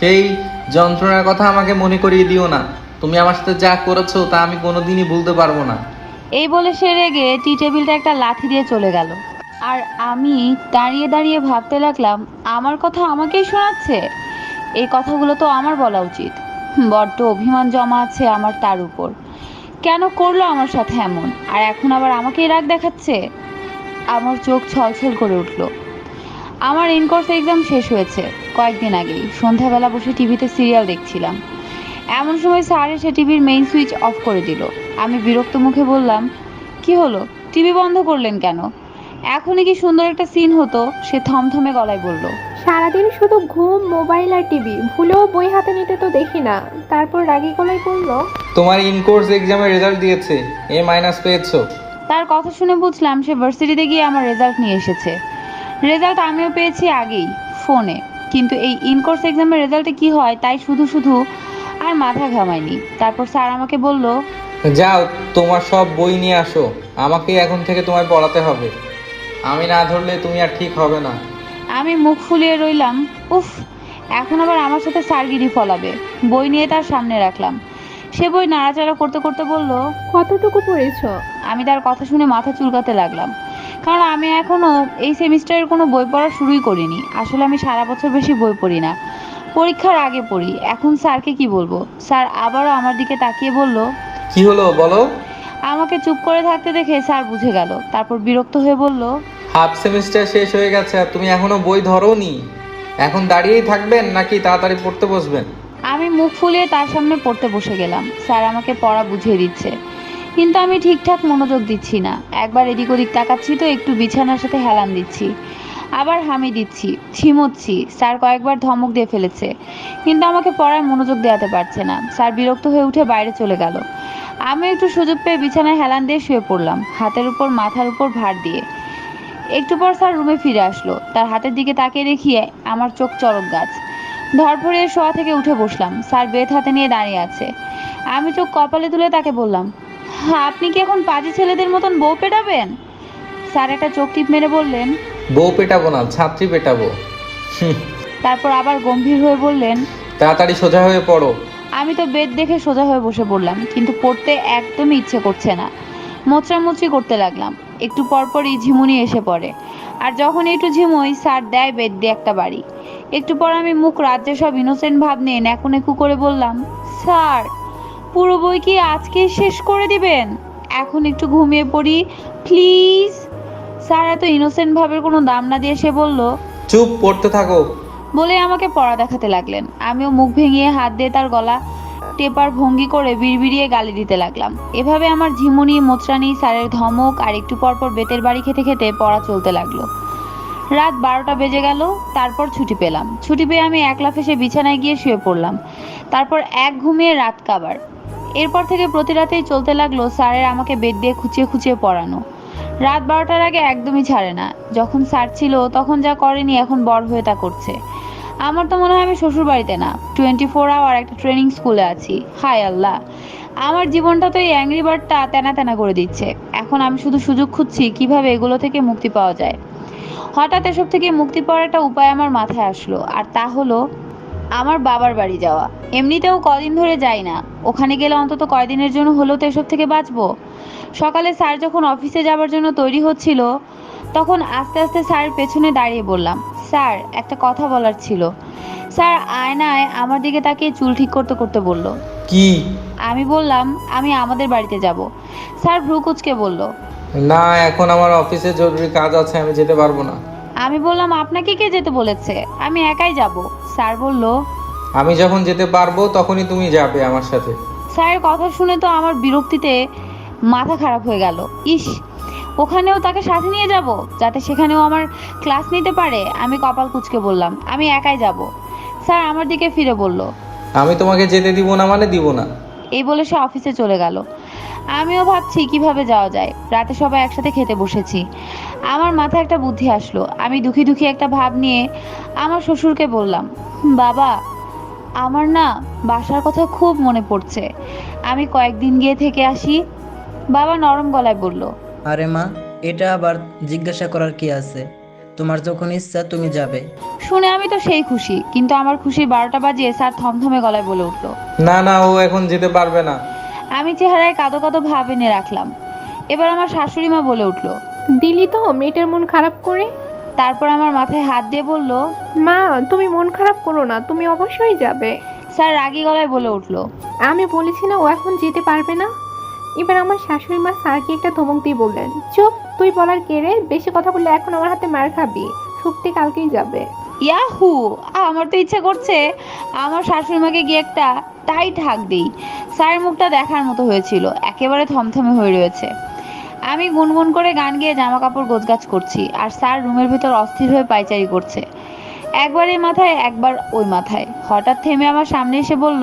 সেই যন্ত্রণার কথা আমাকে মনে করিয়ে দিও না। তুমি আমার সাথে যা করেছ তা আমি কোনোদিনই ভুলতে পারব না। এই বলে সে রেগে টি টেবিলটা একটা লাথি দিয়ে চলে গেল। আর আমি দাঁড়িয়ে দাঁড়িয়ে ভাবতে লাগলাম, আমার কথা আমাকেই শোনাচ্ছে? এই কথাগুলো তো আমার বলা উচিত। বড্ড অভিমান জমা আছে আমার তার উপর। কেন করল আমার সাথে এমন? আর এখন আবার আমাকেই রাগ দেখাচ্ছে? আমার চোখ ছলছল করে উঠল। আমার ইনকোর্স এক্সাম শেষ হয়েছে কয়েকদিন আগেই। সন্ধ্যাবেলা বসে টিভিতে সিরিয়াল দেখছিলাম। এমন সময় স্যার এসে টিভির মেইন সুইচ অফ করে দিল। আমি বিরক্ত মুখে বললাম কি হলো? টিভি বন্ধ করলেন কেন? এখনই কি সুন্দর একটা সিন হতো? সে থমথমে গলায় বলল সারাদিন শুধু ঘুম মোবাইল আর টিভি ভুলেও বই হাতে নিতে তো দেখি না। তারপর রাগী গলায় বলল তোমার ইনকোর্স এক্সামের রেজাল্ট দিয়েছে এ মাইনাস পেয়েছ। তার কথা শুনে বুঝলাম সে ভার্সিটিতে গিয়ে আমার রেজাল্ট নিয়ে এসেছে। রেজাল্ট আমিও পেয়েছি আগেই ফোনে কিন্তু এই ইনকোর্স এক্সামের রেজাল্টে কি হয় তাই শুধু শুধু আর মাথা ঘামায়নি। তারপর স্যার আমাকে বলল যাও তোমার সব বই নিয়ে আসো। আমাকে এখন থেকে তোমায় পড়াতে হবে। আমি না ধরলে তুমি আর ঠিক হবে না। আমি মুখ ফুলিয়ে রইলাম উফ এখন আবার আমার সাথে স্যারগিরি ফলাবে। বই নিয়ে তার সামনে রাখলাম। সে বই নাড়াচাড়া করতে করতে বলল কতটুকু পড়েছো? আমি তার কথা শুনে মাথা চুলকাতে লাগলাম। কারণ আমি এখনও এই সেমিস্টারের কোনো বই পড়া শুরুই করিনি। আসলে আমি সারা বছর বেশি বই পড়ি না। পরীক্ষার আগে পড়ি। এখন স্যারকে কি বলব? স্যার আবারও আমার দিকে তাকিয়ে বলল কি হলো বলো? আমাকে চুপ করে থাকতে দেখে স্যার বুঝে গেল। তারপর বিরক্ত হয়ে বলল হাফ সেমিস্টার শেষ হয়ে গেছে আর তুমি এখনও বই ধরোনি। এখন দাঁড়িয়েই থাকবেন নাকি তাড়াতাড়ি পড়তে বসবেন? আমি মুখ ফুলিয়ে তার সামনে পড়তে বসে গেলাম। স্যার আমাকে পড়া বুঝিয়ে দিচ্ছে। কিন্তু আমি ঠিকঠাক মনোযোগ দিচ্ছি না। একবার এদিক ওদিক তাকাচ্ছি তো, একটু বিছানার সাথে হেলান দিচ্ছি। আবার হামি দিচ্ছি ঝিমোচ্ছি স্যার কয়েকবার ধমক দিয়ে ফেলেছে। কিন্তু আমাকে পড়ায় মনোযোগ দেওয়াতে পারছে না। স্যার বিরক্ত হয়ে উঠে বাইরে চলে গেল। আমি একটু সুযোগ পেয়ে বিছানায় হেলান দিয়ে শুয়ে পড়লাম, হাতের উপর, মাথার উপর ভার দিয়ে। একটু পর স্যার রুমে ফিরে আসলো। তার হাতের দিকে তাকিয়ে দেখিয়ে আমার চোখ চরক গাছ। ধরফড়িয়ে শোয়া থেকে উঠে বসলাম। স্যার বেত হাতে নিয়ে দাঁড়িয়ে আছে। আমি চোখ কপালে তুলে তাকে বললাম আপনি কি এখন পাজি ছেলেদের মতন বউ পেটাবেন? স্যার একটা চোখ টিপ মেরে বললেন। বউ পেটাবো না ছাত্রী পেটাবো। তারপর আবার গম্ভীর হয়ে বললেন তাড়াতাড়ি সোজা হয়ে পড়ো। আমি তো বেদ দেখে সোজা হয়ে বসে পড়লাম কিন্তু পড়তে একদমই ইচ্ছে করছে না। মোচড়ামুচড়ি করতে লাগলাম। একটু পরপরই ঝিমুনি এসে পড়ে। আর যখন একটু ঝিমুই স্যার দেয় বেদ দিয়ে একটা বাড়ি। একটু পর আমি মুখ রাজ্যে সব ইনোসেন্ট ভাব নিয়ে নেকু নেকু করে বললাম স্যার পুরো বই কি আজকে শেষ করে দিবেন? এখন একটু ঘুমিয়ে পড়ি প্লিজ। স্যার এত ইনোসেন্ট ভাবের কোনো দাম না দিয়ে সে বলল চুপ পড়তে থাকো। বলে আমাকে পড়া দেখাতে লাগলেন। আমিও মুখ ভেঙিয়ে হাত দিয়ে তার গলা টেপার ভঙ্গি করে বিড়বিড়িয়ে গালি দিতে লাগলাম। এভাবে আমার ঝিমুনি মোচরানি স্যারের ধমক আর একটু পরপর বেতের বাড়ি খেতে খেতে পড়া চলতে লাগল। রাত বারোটা বেজে গেল, তারপর ছুটি পেলাম। ছুটি পেয়ে আমি একলা ফেসে বিছানায় গিয়ে শুয়ে পড়লাম। তারপর এক ঘুমিয়ে রাত কাবার। এরপর থেকে প্রতি রাতেই চলতে লাগল স্যারের আমাকে বেড দিয়ে খুঁচিয়ে খুঁচিয়ে পড়ানো। রাত বারোটার আগে একদমই ছাড়ে না। যখন স্যার ছিল, তখন যা করেনি এখন বড় হয়ে তা করছে। আমার তো মনে হয় আমি শ্বশুর বাড়িতে না। টোয়েন্টি ফোর আওয়ার একটা ট্রেনিং স্কুলে আছি। হায় আল্লাহ! আমার জীবনটা তো এই অ্যাংরি বার্ডটা তেনা তেনা করে দিচ্ছে। এখন আমি শুধু সুযোগ খুঁজছি কীভাবে এগুলো থেকে মুক্তি পাওয়া যায়। হঠাৎ এসব থেকে মুক্তি পাওয়ার একটা উপায় আমার মাথায় আসলো আর তা হলো আমার বাবার বাড়ি যাওয়া। এমনিতেও কদিন ধরে যাই না। ওখানে গেলে অন্তত কয়দিনের জন্য হলেও তো এসব থেকে বাঁচবো? সকালে স্যার যখন অফিসে যাবার জন্য তৈরি হচ্ছিল তখন আস্তে আস্তে স্যারের পেছনে দাঁড়িয়ে বললাম স্যার একটা কথা বলার ছিল। স্যার আয়নায় আমার দিকে তাকিয়ে চুল ঠিক করতে করতে বলল কি? আমি বললাম আমি আমাদের বাড়িতে যাব। স্যার ভ্রু কুচকে বলল না এখন আমার অফিসে জরুরি কাজ আছে আমি যেতে পারব না। আমি বললাম আপনাকে কে যেতে বলেছে? আমি একাই যাব। স্যার বলল আমি যখন যেতে পারব তখনই তুমি যাবে আমার সাথে। স্যারের কথা শুনে তো আমার বিরক্তিতে মাথা খারাপ হয়ে গেল। ইস ওখানেও তাকে সাথে নিয়ে যাব? যাতে সেখানেও আমার ক্লাস নিতে পারে? আমি কপাল কুচকে বললাম আমি একাই যাব। স্যার আমার দিকে ফিরে বলল আমি তোমাকে যেতে দিব না মানে দিব না। এই বলে সে অফিসে চলে গেল। আমিও ভাবছি কীভাবে যাওয়া যায়। রাতে সবাই একসাথে খেতে বসেছি। আমার মাথায় একটা বুদ্ধি আসলো। আমি দুঃখী দুঃখী একটা ভাব নিয়ে আমার শ্বশুরকে বললাম বাবা আমার না বাসার কথা খুব মনে পড়ছে। আমি কয়েকদিন গিয়ে থেকে আসি। বাবা নরম গলায় বলল আরে মা এটা আবার জিজ্ঞাসা করার কি আছে? তোমার যখন ইচ্ছা তুমি যাবে। শুনে আমি তো সেই খুশি কিন্তু আমার খুশি বারোটা বাজিয়ে স্যার থমথমে গলায় বলে উঠল না না ও এখন যেতে পারবে না। আমি চেহারায় কাদো কাদো ভাব এনে রাখলাম। এবার আমার শাশুড়ি মা বলে উঠল দিলি তো মেয়েটার মন খারাপ করে? তারপর আমার মাথায় হাত দিয়ে বলল মা তুমি মন খারাপ করো না তুমি অবশ্যই যাবে। স্যার রাগি গলায় বলে উঠল আমি বলেছি না ও এখন যেতে পারবে না? এবার আমার শাশুড়ি মা স্যারকে একটা ধমক দিয়ে বললেন চুপ তুই বলার কে রে? বেশি কথা বললে এখন আমার হাতে মার খাবি শক্তি কালকেই যাবে। ইয়াহু আমার তো ইচ্ছে করছে আমার শাশুড়ি মাকে গিয়ে একটা টাইট হাক দিই। স্যারের মুখটা দেখার মতো হয়েছিল একেবারে থমথমে হয়ে রয়েছে। আমি গুনগুন করে গান গেয়ে জামা কাপড় গোছগাছ করছি আর স্যার রুমের ভিতর অস্থির হয়ে পাইচারি করছে। একবার এই মাথায় একবার ওই মাথায়। হঠাৎ থেমে আমার সামনে এসে বলল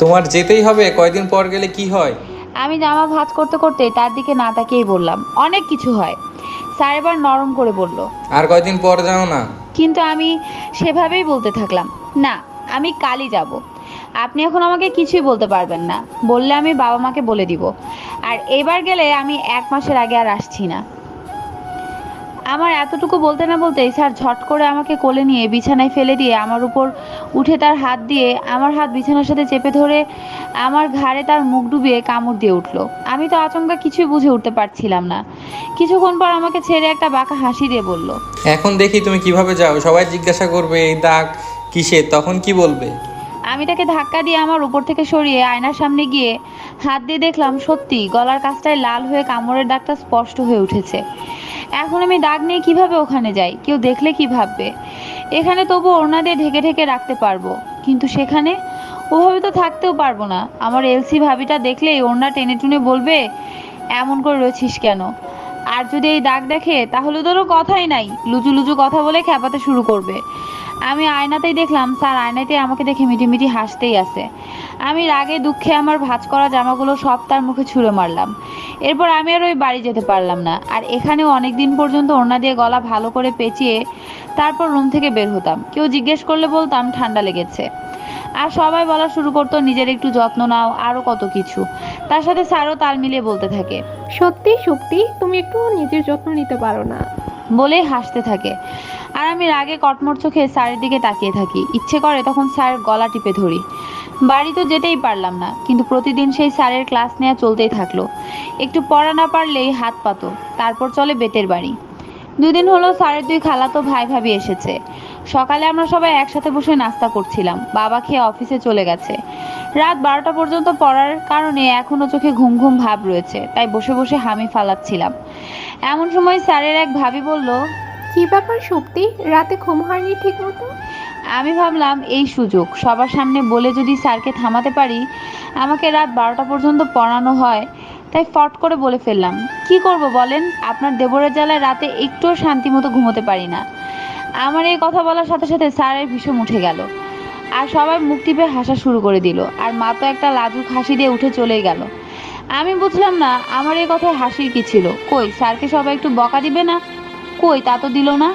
তোমার যেতেই হবে কয়দিন পর গেলে কি হয়? আমি জামা ভাঁজ করতে করতে তার দিকে না তাকিয়েই বললাম অনেক কিছু হয়। স্যার এবার নরম করে বলল আর কয়দিন পর যাও না? কিন্তু আমি সেভাবেই বলতে থাকলাম, না, আমি কালই যাব। আপনি এখন আমাকে কিছুই বলতে পারবেন না। বললে আমি বাবা মাকে বলে দিব। আর এবার গেলে আমি এক মাসের আগে আর আসছি না। আমার এতটুকু বলতে না বলতেই স্যার ঝট করে আমাকে কোলে নিয়ে বিছানায় ফেলে দিয়ে আমার উপর উঠে তার হাত দিয়ে আমার হাত বিছানার সাথে চেপে ধরে আমার ঘাড়ে তার মুখ ডুবিয়ে কামড় দিয়ে উঠল। আমি তো আচমকা কিছুই বুঝে উঠতে পারছিলাম না। কিছুক্ষণ পর আমাকে ছেড়ে একটা বাঁকা হাসি দিয়ে বলল এখন দেখি তুমি কীভাবে যাও সবাই জিজ্ঞাসা করবে এই দাগ কিসে তখন কি বলবে? আমি তাকে ধাক্কা দিয়ে আমার উপর থেকে সরিয়ে আয়নার সামনে গিয়ে হাত দিয়ে দেখলাম সত্যি গলার কাছটায় লাল হয়ে কামড়ের দাগটা স্পষ্ট হয়ে উঠেছে। এখন আমি দাগ নিয়ে কীভাবে ওখানে যাই? কেউ দেখলে কি ভাববে? এখানে তবু ওড়না দিয়ে ঢেকে ঢেকে রাখতে পারব। কিন্তু সেখানে? ওভাবে তো থাকতেও পারব না। আমার এলসি ভাবিটা দেখলেই ওড়না টেনে টুনে বলবে, এমন করে রয়েছিস কেন? আর যদি এই দাগ দেখে, তাহলে তোরও কথাই নাই। লুচু লুচু কথা বলে খেপাতে শুরু করবে। আমি আয়নাতেই দেখলাম, স্যার আয়নাতে আমাকে দেখে মিটিমিটি হাসতেই আছে। আমি রাগে দুঃখে আমার ভাঁজ করা জামাগুলো সব তার মুখে ছুঁড়ে মারলাম। এরপর আমি আর ওই বাড়ি যেতে পারলাম না। আর এখানেও অনেক দিন পর্যন্ত ওড়না দিয়ে গলা ভালো করে পেঁচিয়ে তারপর রুম থেকে বের হতাম। কেউ জিজ্ঞেস করলে বলতাম ঠান্ডা লেগেছে। আর সবাই বলা শুরু করতো নিজের একটু যত্ন নাও আরও কত কিছু। তার সাথে স্যারও তাল মিলিয়ে বলতে থাকে। সত্যি শক্তি তুমি একটু নিজের যত্ন নিতে পারো না। বলেই হাসতে থাকে। আর আমি রাগে কটমট চোখে স্যারের দিকে তাকিয়ে থাকি। ইচ্ছে করে তখন স্যারের গলা টিপে ধরি। বাড়ি তো যেতেই পারলাম না, কিন্তু প্রতিদিন সেই স্যারের ক্লাস নেওয়া চলতেই থাকল। একটু পড়া না পারলেই হাত পাতো, তারপর চলে বেতের বাড়ি। দুদিন হলো স্যারের দুই খালাতো ভাই ভাবি এসেছে। সকালে আমরা সবাই একসাথে বসে নাস্তা করছিলাম, বাবা খেয়ে অফিসে চলে গেছে। রাত বারোটা পর্যন্ত পড়ার কারণে এখনও চোখে ঘুম ঘুম ভাব রয়েছে, তাই বসে বসে হামি ফালাচ্ছিলাম। এমন সময় স্যারের এক ভাবি বলল কি ব্যাপার শক্তি রাতে ঘুম হয়নি ঠিক মতো আমি ভাবলাম, এই সুযোগ। সবার সামনে বলে যদি স্যারকে থামাতে পারি, আমাকে রাত বারোটা পর্যন্ত পড়ানো হয়। তাই ফট করে বলে ফেললাম। কি করব বলেন? আপনার দেবরের জ্বালায় রাতে একটুও শান্তি মতো ঘুমোতে পারি না। আমার এই কথা বলার সাথে সাথে স্যারের ভীষণ উঠে গেল। আর সবাই মুখ টিপে হাসা শুরু করে দিল। আর মা তো একটা লাজুক হাসি দিয়ে উঠে চলেই গেল। আমি বুঝলাম না, আমার এই কথায় হাসির কি ছিল? কই, স্যারকে সবাই একটু বকা দিবে না? কই তা তো দিল না।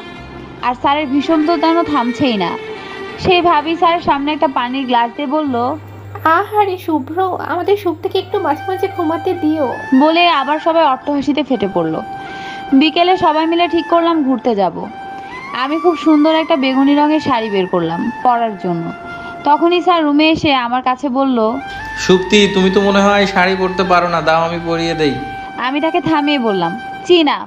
আর স্যারের ভীষণ তো যেন থামছেই না। সেই ভাবি স্যারের সামনে একটা পানির গ্লাস দিয়ে বলল আহারে শুভ্র আমাদের শক্তিকে একটু মাঝে মাঝে ঘুমাতে দিও। বলে আবার সবাই অট্টহাসিতে ফেটে পড়ল। বিকেলে সবাই মিলে ঠিক করলাম ঘুরতে যাব। আমি খুব সুন্দর একটা বেগুনি রঙের শাড়ি বের করলাম পরার জন্য। তখনই স্যার রুমে এসে আমার কাছে বলল সুপ্তি তুমি তো মনে হয় শাড়ি পরতে পারো না দাও আমি পরিয়ে দেই। আমি তাকে থামিয়ে বললাম চি না।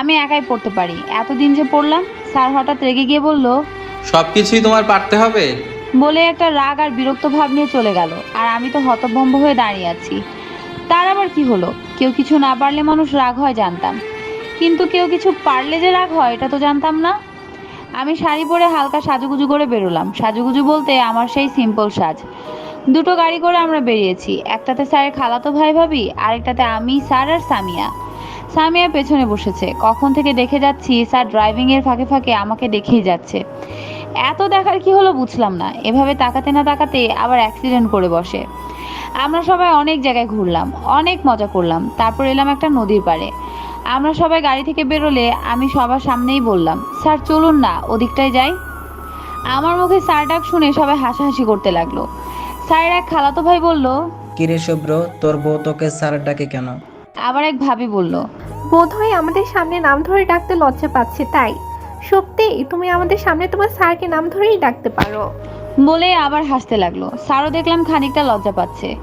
আমি একাই পড়তে পারি। এতদিন যে পড়লাম স্যার হঠাৎ রেগে গিয়ে বলল সব কিছুই তোমার পারতে হবে? বলে একটা রাগ আর বিরক্ত ভাব নিয়ে চলে গেল আর আমি তো হতভম্ব হয়ে দাঁড়িয়ে আছি। তার আবার কি হলো? কেউ কিছু না পারলে মানুষ রাগ হয় জানতাম। কিন্তু কেউ কিছু পারলে যে রাগ হয় এটা তো জানতাম না। আমি শাড়ি পরে হালকা সাজুগুজু করে বেরোলাম। সাজুগুজু বলতে আমার সেই সিম্পল সাজ। দুটো গাড়ি করে আমরা বেরিয়েছি। একটাতে স্যারের খালাতো ভাই ভাবি আরেকটাতে আমি স্যার আর সামিয়া। সামিয়া পেছনে বসেছে। কখন থেকে দেখে যাচ্ছি, স্যার ড্রাইভিং এর ফাঁকে ফাঁকে আমাকে দেখেই যাচ্ছে। এত দেখার কি হলো বুঝলাম না। এভাবে তাকাতে না তাকাতে আবার অ্যাক্সিডেন্ট করে বসে। আমরা সবাই অনেক জায়গায় ঘুরলাম, অনেক মজা করলাম। তারপর এলাম একটা নদীর পাড়ে। আমরা সবাই গাড়ি থেকে বেরোলে আমি সবার সামনেই বললাম, স্যার, চলুন না, ওদিকটায় যাই। আমার মুখে স্যার ডাক শুনে সবাই হাসাহাসি করতে লাগল। স্যারের এক খালাতো ভাই বলল, কিরে শুভ্র, তোর বউ তোকে স্যার ডাকে কেন? আবার এক ভাবি বলল বোধহয় আমাদের সামনে নাম ধরে ডাকতে লজ্জা পাচ্ছে তাই। সত্যি তুমি আমাদের সামনে তোমার স্যারকে নাম ধরেই ডাকতে পারো। বলে আবার হাসতে লাগল। স্যারও দেখলাম খানিকটা লজ্জা পাচ্ছে।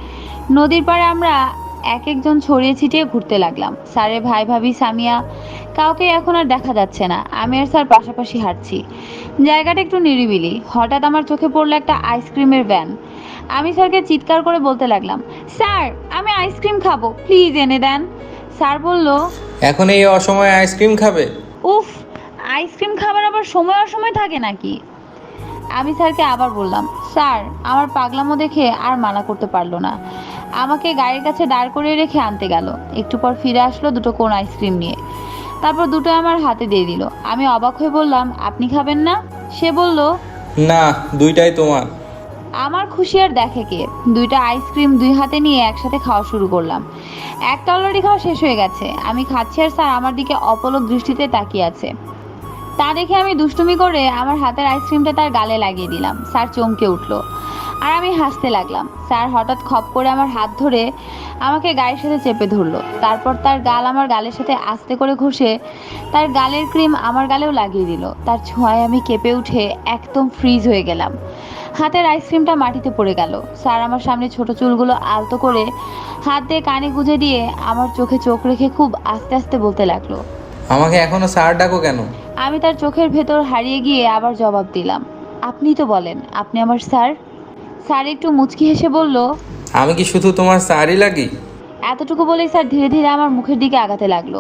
নদীর পাড়ে আমরা এক একজন ছড়িয়ে ছিটিয়ে ঘুরতে লাগলাম। স্যারের ভাই ভাবি সামিয়া কাউকে এখন আর দেখা যাচ্ছে না। আমি আর স্যার পাশাপাশি হাঁটছি। জায়গাটা একটু নিরিবিলি। হঠাৎ আমার চোখে পড়ল একটা আইসক্রিমের ভ্যান আমি স্যারকে চিৎকার করে বলতে লাগলাম স্যার আমি আইসক্রিম খাব প্লিজ এনে দেন। স্যার বলল এখন এই অসময়ে আইসক্রিম খাবে? উফ আইসক্রিম খাবার আবার সময় অসময় থাকে নাকি? আমি স্যারকে আবার বললাম স্যার আমার পাগলামো দেখে আর মানা করতে পারল না। আমাকে গাড়ির কাছে দাঁড় করিয়ে রেখে আনতে গেল। একটু পর ফিরে আসলো দুটো কোন আইসক্রিম নিয়ে। তারপর দুটো আমার হাতে দিয়ে দিল। আমি অবাক হয়ে বললাম আপনি খাবেন না? সে বলল না দুইটাই তোমার। আমার খুশি আর দেখে কে? দুইটা আইসক্রিম দুই হাতে নিয়ে একসাথে খাওয়া শুরু করলাম। একটা অলরেডি খাওয়া শেষ হয়ে গেছে। আমি খাচ্ছি আর স্যার আমার দিকে অপলক দৃষ্টিতে তাকিয়ে আছে। তা দেখে আমি দুষ্টুমি করে আমার হাতের আইসক্রিমটা তার গালে লাগিয়ে দিলাম। স্যার চমকে উঠল। আর আমি হাসতে লাগলাম। স্যার হঠাৎ খপ করে আমার হাত ধরে আমাকে গায়ের সাথে চেপে ধরলো। তারপর তার গাল আমার গালের সাথে আস্তে করে ঘষে তার গালের ক্রিম আমার গালেও লাগিয়ে দিল। তার ছোঁয়ায় আমি কেঁপে উঠে একদম ফ্রিজ হয়ে গেলাম। হাতের আইসক্রিমটা মাটিতে পড়ে গেল। স্যার আমার সামনে ছোট চুলগুলো আলতো করে হাত দিয়ে কানে গুঁজে দিয়ে আমার চোখে চোখ রেখে খুব আস্তে আস্তে বলতে লাগল আমাকে এখনও স্যার ডাকো কেন? আমি তার চোখের ভেতর হারিয়ে গিয়ে আবার জবাব দিলাম আপনিই তো বলেন আপনি আমার স্যার? স্যার একটু মুচকি হেসে বলল আমি কি শুধু তোমার স্যারই লাগি? এতটুকু বলেই স্যার ধীরে ধীরে আমার মুখের দিকে আগাতে লাগল।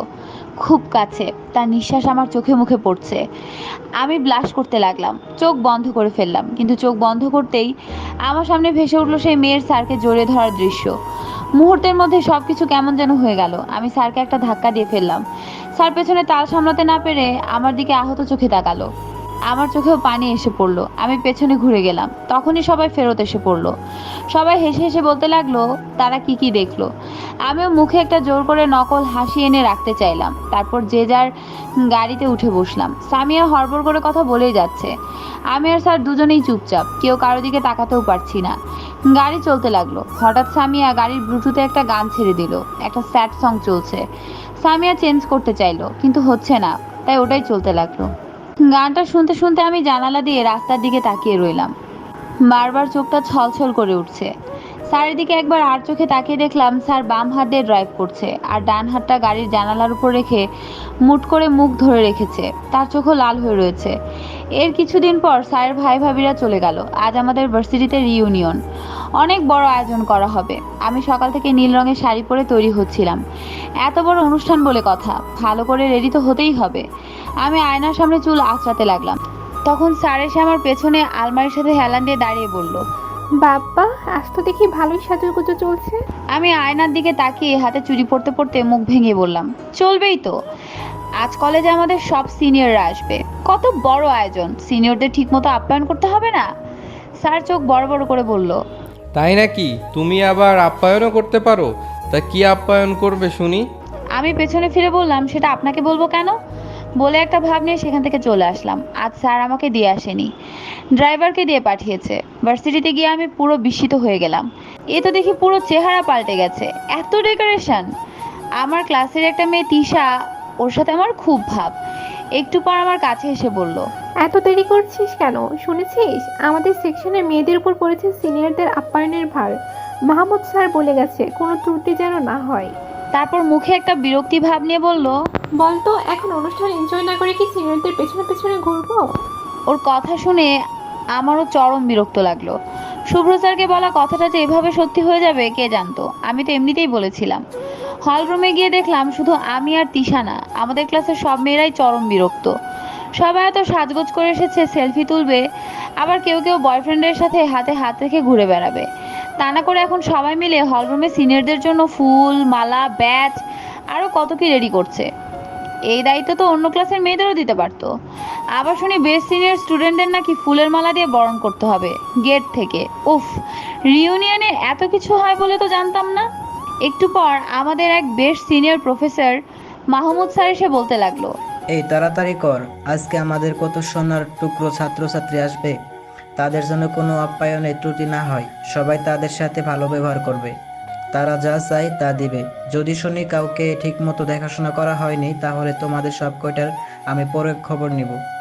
খুব কাছে। তার নিঃশ্বাস আমার চোখে মুখে পড়ছে। আমি ব্লাশ করতে লাগলাম। চোখ বন্ধ করে ফেললাম। কিন্তু চোখ বন্ধ করতেই আমার সামনে ভেসে উঠল সেই মেয়ের স্যারকে জড়িয়ে ধরার দৃশ্য। মুহূর্তের মধ্যে সব কিছু কেমন যেন হয়ে গেল। আমি স্যারকে একটা ধাক্কা দিয়ে ফেললাম। স্যার পেছনে তাল সামলাতে না পেরে আমার দিকে আহত চোখে তাকালো। আমার চোখেও পানি এসে পড়ল। আমি পেছনে ঘুরে গেলাম। তখনই সবাই ফেরত এসে পড়ল। সবাই হেসে হেসে বলতে লাগল, তারা কি কি দেখল? আমিও মুখে একটা জোর করে নকল হাসি এনে রাখতে চাইলাম। তারপর যে যার গাড়িতে উঠে বসলাম। সামিয়া হড়বড় করে কথা বলেই যাচ্ছে। আমি আর স্যার দুজনেই চুপচাপ। কেউ কারও দিকে তাকাতেও পারছি না। গাড়ি চলতে লাগল। হঠাৎ সামিয়া গাড়ির ব্লুটুথে একটা গান ছেড়ে দিল। একটা স্যাড সং চলছে। সামিয়া চেঞ্জ করতে চাইলো, কিন্তু হচ্ছে না। তাই ওটাই চলতে লাগল। গানটা শুনতে শুনতে আমি জানালা দিয়ে রাস্তার দিকে তাকিয়ে রইলাম। বারবার চোখটা ছলছল করে উঠছে। স্যারের দিকে একবার আর চোখে তাকিয়ে দেখলাম স্যার বাম হাত দিয়ে ড্রাইভ করছে আর ডান হাতটা গাড়ির জানালার উপর রেখে মুট করে মুখ ধরে রেখেছে। তার চোখও লাল হয়ে রয়েছে। এর কিছুদিন পর স্যারের ভাই ভাবিরা চলে গেল। আজ আমাদের ভার্সিটিতে রিইউনিয়ন অনেক বড় আয়োজন করা হবে। আমি সকাল থেকে নীল রঙের শাড়ি পরে তৈরি হচ্ছিলাম। এত বড় অনুষ্ঠান বলে কথা। ভালো করে রেডি তো হতেই হবে। আমি আয়নার সামনে চুল আঁচড়াতে লাগলাম। তখন স্যার এসে আমার পেছনে আলমারির সাথে হেলান দিয়ে দাঁড়িয়ে বলল বাবা আজ তো দেখি ভালোই সাজুগুজু চলছে। আমি আয়নার দিকে তাকিয়ে হাতে চুরি পড়তে পড়তে মুখ ভেঙে বললাম চলবেই তো। আজ কলেজে আমাদের সব সিনিয়ররা আসবে। কত বড় আয়োজন সিনিয়রদের ঠিকমতো আপ্যায়ন করতে হবে না? স্যার চোখ বড় বড় করে বলল তাই নাকি? তুমি আবার আপ্যায়নও করতে পারো? তা কি আপ্যায়ন করবে শুনি? আমি পেছনে ফিরে বললাম সেটা আপনাকে বলব কেন? বলে একটা ভাব নিয়ে সেখান থেকে চলে আসলাম। আজ স্যার আমাকে দিয়ে আসেনি। ড্রাইভারকে দিয়ে পাঠিয়েছে। ভার্সিটিতে গিয়ে আমি পুরো বিস্মিত হয়ে গেলাম। এ তো দেখি পুরো চেহারা পাল্টে গেছে। এত ডেকোরেশন! আমার ক্লাসের একটা মেয়ে তিশা, ওর সাথে আমার খুব ভাব। একটু পর আমার কাছে এসে বলল, এত দেরি করছিস কেন? শুনেছিস? আমাদের সেকশনের মেয়েদের উপর পড়েছে সিনিয়রদের আপ্যায়নের ভার। মাহমুদ স্যার বলে গেছে, কোনো ত্রুটি যেন না হয়। তারপর মুখে একটা বিরক্তি ভাব নিয়ে বলল বলতো এখন অনুষ্ঠান এনজয় না করে কি সিনিয়রদের পেছনে পেছনে ঘুরবো? ওর কথা শুনে আমারও চরম বিরক্ত লাগল। শুভ্র স্যারকে বলা কথাটা যে এভাবে সত্যি হয়ে যাবে কে জানতো? আমি তো এমনিতেই বলেছিলাম। হল রুমে গিয়ে দেখলাম শুধু আমি আর তিশা না আমাদের ক্লাসের সব মেয়েরাই চরম বিরক্ত। সবাই এত সাজগোজ করে এসেছে সেলফি তুলবে আবার কেউ কেউ বয়ফ্রেন্ডের সাথে হাতে হাত রেখে ঘুরে বেড়াবে। তা না করে এখন সবাই মিলে হল রুমে সিনিয়রদের জন্য ফুল, মালা, ব্যাচ আরও কত কি রেডি করছে। এই দায়িত্ব তো অন্য ক্লাসের মেয়েদেরও দিতে পারতো। আবার শুনি বেস্ট সিনিয়র স্টুডেন্টদের নাকি ফুলের মালা দিয়ে বরণ করতে হবে গেট থেকে। উফ রিউনিয়নে এত কিছু হয় বলে তো জানতাম না। একটু পর আমাদের এক best senior professor Mahmud sir এসে বলতে লাগল, এই তাড়াতাড়ি কর, আজকে আমাদের কত সোনার টুকরো ছাত্রছাত্রী আসবে তাদের জন্য কোনো আপ্যায়নে ত্রুটি না হয়। সবাই তাদের সাথে ভালো ব্যবহার করবে। তারা যা চায় তা দিবে। যদি শুনি কাউকে ঠিকমতো দেখাশোনা করা হয়নি, তাহলে তোমাদের সব কয়টার আমি পরে খবর নিব।